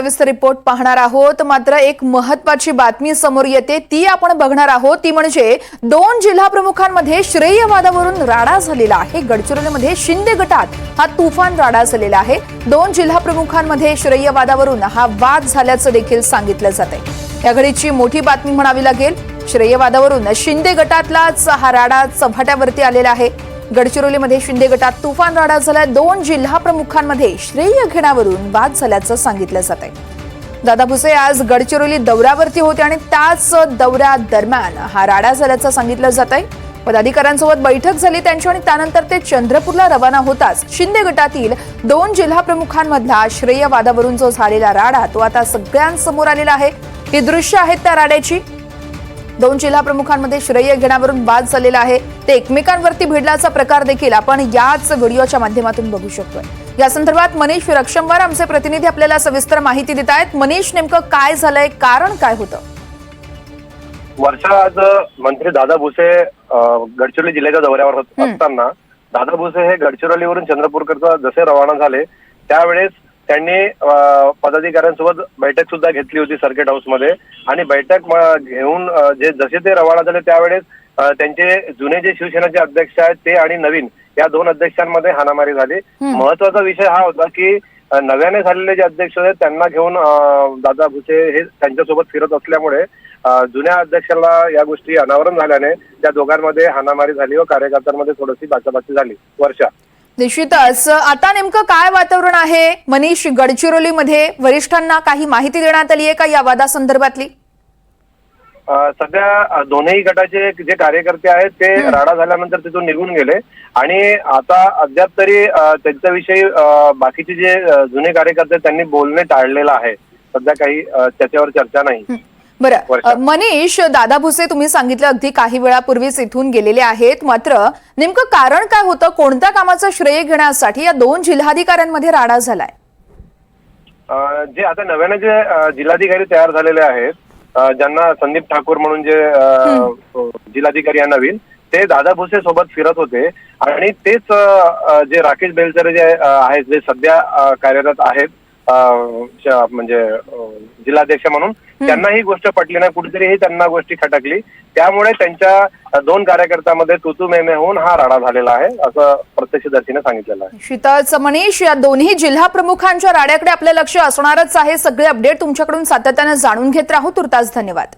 सविस्तर रिपोर्ट पाहणार आहोत. मात्र एक महत्वाची बातमी समोर येते. ती आपण बघणार आहोत. ती म्हणजे दोन जिल्हा प्रमुखांमध्ये श्रेयवादावरून राडा झालेला आहे. गडचिरोलीमध्ये शिंदे गटात हा तुफान राडा झालेला आहे. दोन जिल्हा प्रमुखांमध्ये श्रेयवादावरून हा वाद झाल्याचं देखील सांगितलं जात आहे या घडीची मोठी बातमी म्हणावी लागेल. श्रेयवादावरून शिंदे गटातलाच हा राडा चव्हाट्यावरती आलेला आहे. गडचिरोलीमध्ये शिंदे गटात तुफान राडा झालाय. दोन जिल्हा प्रमुखांमध्ये श्रेय घेण्यावरून वाद झाल्याचं सांगितलं जात आहे दादा भुसे आज गडचिरोली दौऱ्यावरती होते आणि त्याच दौऱ्यादरम्यान हा राडा झाल्याचं सांगितलं जात आहे पदाधिकाऱ्यांसोबत बैठक झाली त्यांची आणि त्यानंतर ते चंद्रपूरला रवाना होताच. शिंदे गटातील दोन जिल्हा प्रमुखांमधला श्रेय वादावरून जो झालेला राडा तो आता सगळ्यांसमोर आलेला आहे. ही दृश्य आहेत त्या राड्याची. दोन जिल्हा प्रमुखांमध्ये श्रेय घेण्यावरून वाद झालेला आहे. ते एकमेकांवरती भिडल्याचा प्रकार देखील आपण याच व्हिडिओच्या माध्यमातून बघू शकतोय. या संदर्भात मनीष रक्षमवार आमचे प्रतिनिधी आपल्याला सविस्तर माहिती देत आहेत. मनीष नेमकं काय झालंय? कारण काय होतं? वर्षा आज मंत्री दादा भुसे गडचिरोली जिल्ह्याच्या दौऱ्यावर असताना दादा भुसे हे गडचिरोलीवरून चंद्रपूरकरता जसे रवाना झाले त्यावेळेस त्यांनी पदाधिकाऱ्यांसोबत बैठक सुद्धा घेतली होती सर्किट हाऊसमध्ये. आणि बैठक घेऊन जे जसे ते रवाना झाले त्यावेळेस त्यांचे जुने जे शिवसेनेचे अध्यक्ष आहेत ते आणि नवीन या दोन अध्यक्षांमध्ये हाणामारी झाली. महत्त्वाचा विषय हा होता की नव्याने झालेले जे अध्यक्ष आहेत त्यांना घेऊन दादा भुसे हे त्यांच्यासोबत फिरत असल्यामुळे जुन्या अध्यक्षाला या गोष्टी अनावरण झाल्याने त्या दोघांमध्ये हाणामारी झाली व कार्यकर्त्यांमध्ये थोडीशी बाचाबाची झाली वर्षा. निश्चितच. आता नेमकं काय वातावरण आहे? मनीष गडचिरोलीमध्ये वरिष्ठांना काही माहिती देण्यात आली आहे का या वादासंदर्भातली? सध्या दोन्ही गटाचे जे कार्यकर्ते आहेत ते राडा झाल्यानंतर तिथून निघून गेले. आणि आता अद्याप तरी त्यांच्याविषयी बाकीचे जे जुने कार्यकर्ते त्यांनी बोलणे टाळलेलं आहे. सध्या काही त्याच्यावर चर्चा नाही. बरं मनीष दादा भुसे तुम्ही सांगितलं अगदी काही वेळापूर्वीच इथून गेलेले आहेत. मात्र नेमकं कारण काय होतं? कोणत्या कामाचं श्रेय घेण्यासाठी या दोन जिल्हाधिकाऱ्यांमध्ये राडा झालाय? जे आता नव्याने जे जिल्हाधिकारी तयार झालेले आहेत ज्यांना संदीप ठाकूर म्हणून जे जिल्हाधिकारी आहे नवीन ते दादा भुसे सोबत फिरत होते. आणि तेच जे राकेश बेलसरे जे आहेत जे सध्या कार्यरत आहेत म्हणजे जिल्हाध्यक्ष म्हणून. त्यांना ही गोष्ट पटली नाही कुठेतरी ही त्यांना गोष्टी खटकली. त्यामुळे त्यांच्या दोन कार्यकर्त्यामध्ये तुतू मेमे होऊन हा राडा झालेला आहे असं प्रत्यक्षदर्शीने सांगितलेलं आहे. शीतलच मनीष या दोन्ही जिल्हा प्रमुखांच्या राड्याकडे आपलं लक्ष असणारच आहे. सगळे अपडेट तुमच्याकडून सातत्यानं जाणून घेत राहू. तुर्तास धन्यवाद.